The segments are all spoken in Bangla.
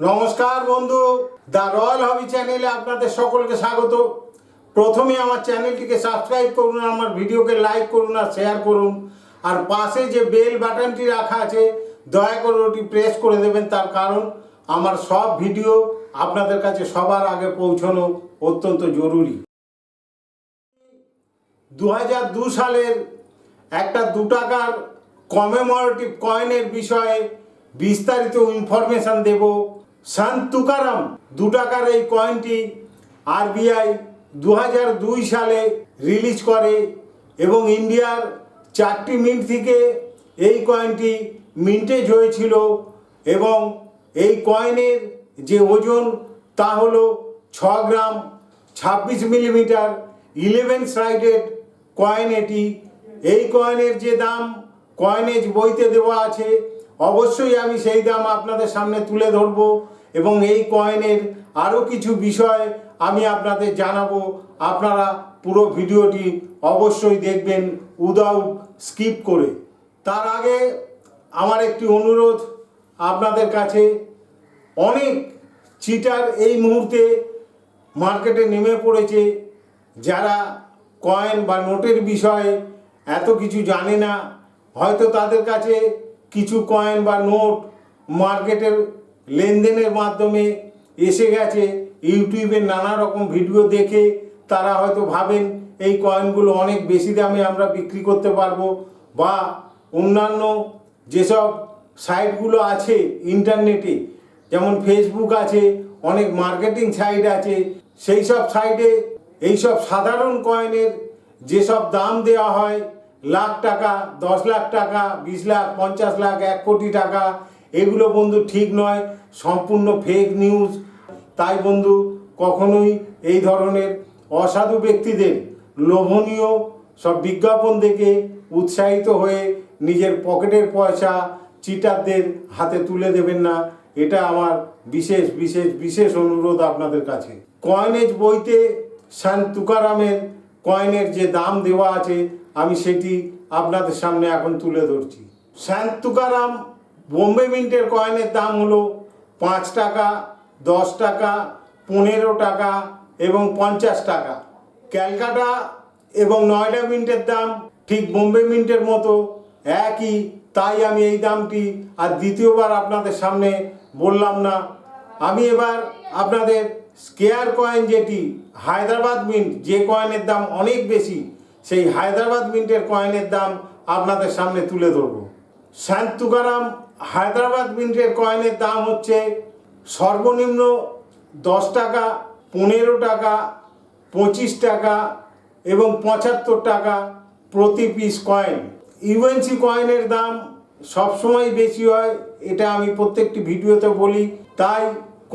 নমস্কার বন্ধু, দ্য রয়্যাল হবি চ্যানেলে আপনাদের সকলকে স্বাগত। প্রথমে আমার চ্যানেলটিকে সাবস্ক্রাইব করুন, আমার ভিডিওকে লাইক করুন আর শেয়ার করুন। আর পাশে যে বেল বাটনটি রাখা আছে, দয়া করে ওটি প্রেস করে দেবেন। তার কারণ, আমার সব ভিডিও আপনাদের কাছে সবার আগে পৌঁছানো অত্যন্ত জরুরি। দু দু সালের একটা দু টাকার কমেমোরেটিভ কয়েনের বিষয়ে বিস্তারিত ইনফরমেশন দেব। সান্ত দু টাকার এই কয়েনটি আরবিআই দু দুই সালে রিলিজ করে এবং ইন্ডিয়ার চারটি মিন্ট থেকে এই কয়েনটি মিন্টেজ হয়েছিল এবং এই কয়েনের যে ওজন তা হলো ছ গ্রাম ছাব্বিশ মিলিমিটার ইলেভেন সাইডেড কয়েন এটি। এই কয়েনের যে দাম কয়েনেজ বইতে দেওয়া আছে, অবশ্যই আমি সেই দাম আপনাদের সামনে তুলে ধরব। এবং এই কয়েনের আরও কিছু বিষয় আমি আপনাদের জানাব। আপনারা পুরো ভিডিওটি অবশ্যই দেখবেন উইদাউট স্কিপ করে। তার আগে আমার একটি অনুরোধ আপনাদের কাছে। অনেক চিটার এই মুহূর্তে মার্কেটে নেমে পড়েছে। যারা কয়েন বা নোটের বিষয়ে এত কিছু জানে না, হয়তো তাদের কাছে কিছু কয়েন বা নোট মার্কেটের লেনদেনের মাধ্যমে এসে গেছে। ইউটিউবের নানা রকম ভিডিও দেখে তারা হয়তো ভাবেন, এই কয়েনগুলো অনেক বেশি দামে আমরা বিক্রি করতে পারব বা অন্যান্য যেসব সাইটগুলো আছে ইন্টারনেটে, যেমন ফেসবুক আছে, অনেক মার্কেটিং সাইট আছে, সেই সব সাইটে এইসব সাধারণ কয়েনের যেসব দাম দেওয়া হয়, লাখ টাকা, দশ লাখ টাকা, বিশ লাখ, পঞ্চাশ লাখ, এক কোটি টাকা এগুলো বন্ধু ঠিক নয়, সম্পূর্ণ ফেক নিউজ তাই বন্ধু, কখনোই এই ধরনের অসাধু ব্যক্তিদের লোভনীয় সব বিজ্ঞাপন দেখে উৎসাহিত হয়ে নিজের পকেটের পয়সা চিটারদের হাতে তুলে দেবেন না। এটা আমার বিশেষ বিশেষ বিশেষ অনুরোধ আপনাদের কাছে। কয়েনেজ বইতে সান তুকারামের কয়েনের যে দাম দেওয়া আছে, আমি সেটি আপনাদের সামনে এখন তুলে ধরছি। সান তুকারাম বোম্বে মিন্টের কয়েনের দাম হলো পাঁচ টাকা, দশ টাকা, পনেরো টাকা এবং পঞ্চাশ টাকা। ক্যালকাটা এবং নয়ডা মিন্টের দাম ঠিক বোম্বে মিন্টের মতো একই, তাই আমি এই দামটি আর দ্বিতীয়বার আপনাদের সামনে বললাম না। আমি এবার আপনাদের স্কেয়ার কয়েন যেটি হায়দ্রাবাদ মিন্ট যে কয়েনের দাম অনেক বেশি, সেই হায়দ্রাবাদ মিন্টের কয়েনের দাম আপনাদের সামনে তুলে ধরবো। সান্ত তুকারাম হায়দ্রাবাদ মিন্টের কয়েনের দাম হচ্ছে সর্বনিম্ন দশ টাকা, পনেরো টাকা, পঁচিশ টাকা এবং পঁচাত্তর টাকা প্রতি পিস কয়েন। ইউএনসি কয়েনের দাম সবসময় বেশি হয়, এটা আমি প্রত্যেকটি ভিডিওতে বলি। তাই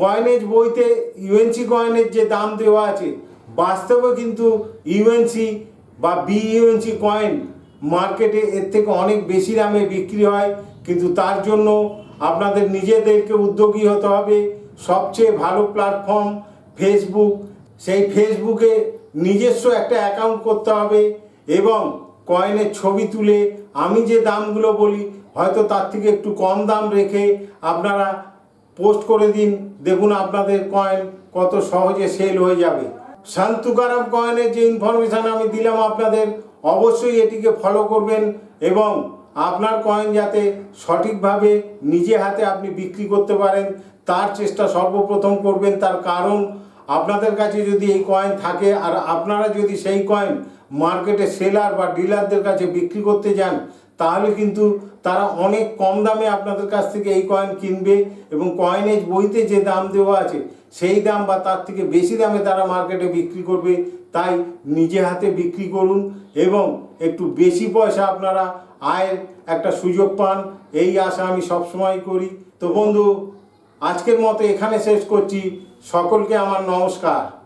কয়েনেজ বইতে ইউএনসি কয়েনের যে দাম দেওয়া আছে, বাস্তবে কিন্তু ইউএনসি বা বি ইউএনসি কয়েন মার্কেটে এর থেকে অনেক বেশি দামে বিক্রি হয়। কিন্তু তার জন্য আপনাদের নিজেদেরকে উদ্যোগী হতে হবে। সবচেয়ে ভালো প্ল্যাটফর্ম ফেসবুক সেই ফেসবুকে নিজস্ব একটা অ্যাকাউন্ট করতে হবে এবং কয়েনের ছবি তুলে আমি যে দামগুলো বলি, হয়তো তার থেকে একটু কম দাম রেখে আপনারা পোস্ট করে দিন। দেখুন আপনাদের কয়েন কত সহজে সেল হয়ে যাবে। শান্তুকারাম কয়েনের যে ইনফরমেশান আমি দিলাম আপনাদের, অবশ্যই এটিকে ফলো করবেন এবং আপনার কয়েন যাতে সঠিকভাবে নিজে হাতে আপনি বিক্রি করতে পারেন, তার চেষ্টা সর্বপ্রথম করবেন, তার কারণ আপনাদের কাছে যদি এই কয়েন থাকে আর আপনারা যদি সেই কয়েন মার্কেটে সেলার বা ডিলারদের কাছে বিক্রি করতে যান, তাহলে কিন্তু তারা অনেক কম দামে আপনাদের কাছ থেকে এই কয়েন কিনবে এবং কয়েনের বইতে যে দাম দেওয়া আছে, সেই দাম বা তার থেকে বেশি দামে তারা মার্কেটে বিক্রি করবে। তাই নিজে হাতে বিক্রি করুন এবং একটু বেশি পয়সা আপনারা আয়ের একটা সুযোগ পান, এই আশা আমি সবসময় করি। তো বন্ধু, আজকের মতো এখানে শেষ করছি। সকলকে আমার নমস্কার।